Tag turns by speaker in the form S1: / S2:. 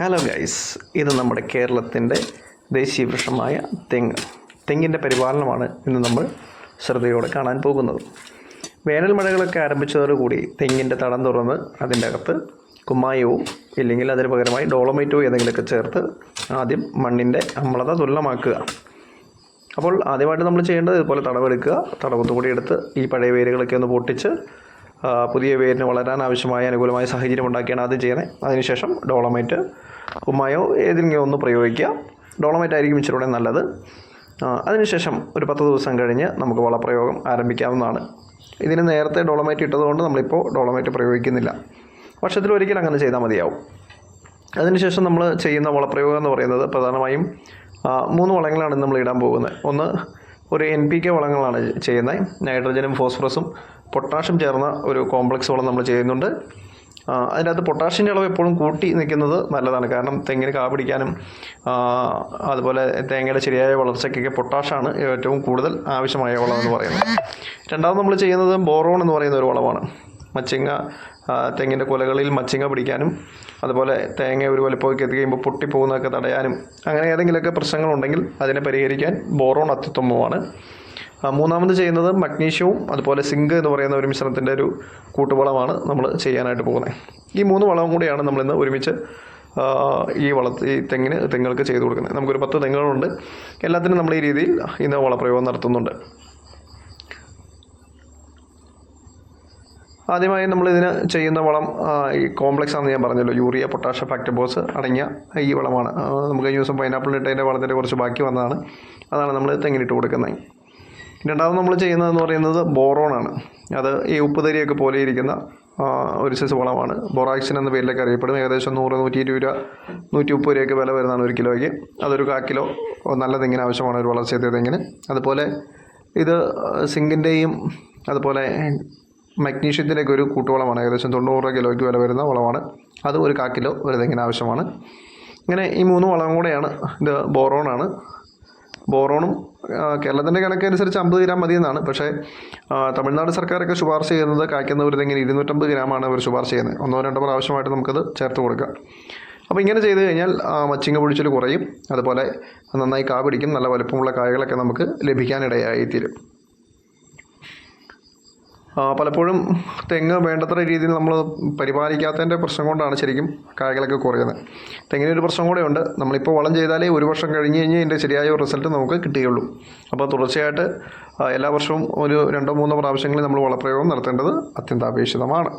S1: Hello guys ഇത് നമ്മുടെ കേരളത്തിന്റെ ദേശീയ വൃക്ഷമായ തെങ്ങ്. തെങ്ങിന്റെ പരിപാലനമാണ് ഇന്ന് നമ്മൾ ശ്രദ്ധയോടെ കാണാൻ പോകുന്നത്. വേനൽ മഴകളൊക്കെ ആരംഭിച്ചതോടുകൂടി തെങ്ങിന്റെ തടം തുറന്ന് അതിന്റെ അകത്ത് കുമ്മായവും ഇല്ലെങ്കിൽ അതിന് പകരമായി ഡോളമൈറ്റോ ഏതെങ്കിലുമൊക്കെ ചേർത്ത് ആദ്യം മണ്ണിന്റെ അമ്ലത തുല്യമാക്കുക അപ്പോൾ ആദ്യമായിട്ട് നമ്മൾ ചെയ്യേണ്ടത് ഇതുപോലെ തടവെടുക്കുക തടവത്തുകൂടി എടുത്ത് ഈ പഴയ വേരുകളൊക്കെ ഒന്ന് പൊട്ടിച്ച് പുതിയ വേരിന് വളരാൻ ആവശ്യമായ അനുകൂലമായ സാഹചര്യം ഉണ്ടാക്കിയാണ് ആദ്യം ചെയ്യുന്നത്. അതിനുശേഷം ഡോളമൈറ്റ് കുമ്മായോ ഏതെങ്കിലും ഒന്ന് പ്രയോഗിക്കുക. ഡോളമൈറ്റ് ആയിരിക്കും ഇച്ചിരി കൂടെ നല്ലത് അതിനുശേഷം ഒരു പത്ത് ദിവസം കഴിഞ്ഞ് നമുക്ക് വളപ്രയോഗം ആരംഭിക്കാവുന്നതാണ്. ഇതിന് നേരത്തെ ഡോളമൈറ്റ് ഇട്ടതുകൊണ്ട് നമ്മളിപ്പോൾ ഡോളമൈറ്റ് പ്രയോഗിക്കുന്നില്ല. വർഷത്തിൽ ഒരിക്കൽ അങ്ങനെ ചെയ്താൽ മതിയാവും. അതിനുശേഷം നമ്മൾ ചെയ്യുന്ന വളപ്രയോഗം എന്ന് പറയുന്നത് പ്രധാനമായും മൂന്ന് വളങ്ങളാണ് നമ്മൾ ഇടാൻ പോകുന്നത്. ഒന്ന് ഒരു എൻ പി കെ വളങ്ങളാണ് ചെയ്യുന്നത്. നൈട്രജനും ഫോസ്ഫറസും പൊട്ടാഷ്യം ചേർന്ന ഒരു കോംപ്ലക്സ് വളം നമ്മൾ ചെയ്യുന്നുണ്ട്. അതിനകത്ത് പൊട്ടാഷ്യന്റെ അളവ് എപ്പോഴും കൂട്ടി നിൽക്കുന്നത് നല്ലതാണ്. കാരണം തെങ്ങിന് കാ പിടിക്കാനും അതുപോലെ തേങ്ങയുടെ ശരിയായ വളർച്ചയ്ക്കൊക്കെ പൊട്ടാഷാണ് ഏറ്റവും കൂടുതൽ ആവശ്യമായ വളം എന്ന് പറയുന്നത്. രണ്ടാമത് നമ്മൾ ചെയ്യുന്നത് ബോറോൺ എന്ന് പറയുന്ന ഒരു വളമാണ്. മച്ചിങ്ങ തെങ്ങിന്റെ കുലകളിൽ മച്ചിങ്ങ പിടിക്കാനും അതുപോലെ തേങ്ങ ഒരു വലുപ്പമൊക്കെ എത്തിക്കഴിയുമ്പോൾ പൊട്ടിപ്പോകുന്നതൊക്കെ തടയാനും അങ്ങനെ ഏതെങ്കിലുമൊക്കെ പ്രശ്നങ്ങളുണ്ടെങ്കിൽ അതിനെ പരിഹരിക്കാൻ ബോറോൺ അത്യുത്തമമാണ് മൂന്നാമത് ചെയ്യുന്നത് മഗ്നീഷ്യവും അതുപോലെ സിങ്ക് എന്ന് പറയുന്ന ഒരു മിശ്രണത്തിന്റെ ഒരു കൂട്ടുവളമാണ് നമ്മൾ ചെയ്യാനായിട്ട് പോകുന്നത്. ഈ മൂന്ന് വളവും കൂടിയാണ് നമ്മളിന്ന് ഒരുമിച്ച് ഈ വള ഈ തെങ്ങിന് തെങ്ങുകൾക്ക് ചെയ്തു കൊടുക്കുന്നത്. നമുക്കൊരു പത്ത് തെങ്ങുകളുണ്ട്. എല്ലാത്തിനും നമ്മൾ ഈ രീതിയിൽ ഇന്ന് വളപ്രയോഗം നടത്തുന്നുണ്ട്. ആദ്യമായി നമ്മൾ ഇതിന് ചെയ്യുന്ന വളം ഈ കോംപ്ലക്സ് ആണെന്ന് ഞാൻ പറഞ്ഞല്ലോ. യൂറിയ പൊട്ടാഷ്യം ഫാക്ടബോസ് അടങ്ങിയ ഈ വളമാണ്. നമുക്ക് കഴിഞ്ഞ ദിവസം പൈനാപ്പിൾ ഇട്ടതിന്റെ വളത്തിന്റെ കുറച്ച് ബാക്കി വന്നതാണ്. അതാണ് നമ്മൾ തെങ്ങിനിട്ട് കൊടുക്കുന്നത്. രണ്ടാമത് നമ്മൾ ചെയ്യുന്നതെന്ന് പറയുന്നത് ബോറോണാണ് അത് ഈ ഉപ്പുതരിയൊക്കെ പോലെ ഇരിക്കുന്ന ഒരു സൈസ് വളമാണ്. ബൊറാക്സിൻ എന്ന പേരിലൊക്കെ അറിയപ്പെടും. ഏകദേശം നൂറ് നൂറ്റി ഇരുപത് രൂപ നൂറ്റി മുപ്പത് രൂപയൊക്കെ വില വരുന്നതാണ് ഒരു കിലോയ്ക്ക്. അതൊരു കാ കിലോ നല്ല തെങ്ങിന് ആവശ്യമാണ് ഒരു വളർച്ചയെത്തിയ തെങ്ങിന്. അതുപോലെ ഇത് സിങ്കിന്റെയും അതുപോലെ മഗ്നീഷ്യത്തിന്റെയൊക്കെ ഒരു കൂട്ടുവളമാണ്. ഏകദേശം തൊണ്ണൂറ് കിലോയ്ക്ക് വില വരുന്ന വളമാണ്. അത് ഒരു കാ കിലോ ഒരു ആവശ്യമാണ്. ഇങ്ങനെ ഈ മൂന്ന് വളം കൂടെയാണ് ഇത് ബോറോണാണ് ബോറോണും കേരളത്തിന്റെ കണക്കനുസരിച്ച് അമ്പത് ഗ്രാം മതി എന്നാണ് പക്ഷേ തമിഴ്നാട് സർക്കാരൊക്കെ ശുപാർശ ചെയ്യുന്നത് കായ്ക്കുന്ന ഒരു തെങ്ങിന് ഇരുന്നൂറ്റമ്പത് ഗ്രാമാണ് അവർ ശുപാർശ ചെയ്യുന്നത്. ഒന്നോ രണ്ടോ പ്രാവശ്യമായിട്ട് നമുക്കത് ചേർത്ത് കൊടുക്കാം. അപ്പോൾ ഇങ്ങനെ ചെയ്ത് കഴിഞ്ഞാൽ മച്ചിങ്ങ പൊഴിച്ചിൽ കുറയും. അതുപോലെ നന്നായി കാ പിടിക്കും. നല്ല വലുപ്പമുള്ള കായകളൊക്കെ നമുക്ക് ലഭിക്കാനിടയായി തീരും പലപ്പോഴും തെങ്ങ് വേണ്ടത്ര രീതിയിൽ നമ്മൾ പരിപാലിക്കാത്തതിന്റെ പ്രശ്നം കൊണ്ടാണ് ശരിക്കും കായകളൊക്കെ കുറയുന്നത്. തെങ്ങിനൊരു പ്രശ്നം കൂടെ ഉണ്ട്. നമ്മളിപ്പോൾ വളം ചെയ്താലേ ഒരു വർഷം കഴിഞ്ഞ് കഴിഞ്ഞ് ഇതിന്റെ ശരിയായ റിസൾട്ട് നമുക്ക് കിട്ടുകയുള്ളൂ. അപ്പോൾ തുടർച്ചയായിട്ട് എല്ലാ വർഷവും ഒരു രണ്ടോ മൂന്നോ പ്രാവശ്യങ്ങളിൽ നമ്മൾ വളപ്രയോഗം നടത്തേണ്ടത് അത്യന്താപേക്ഷിതമാണ്.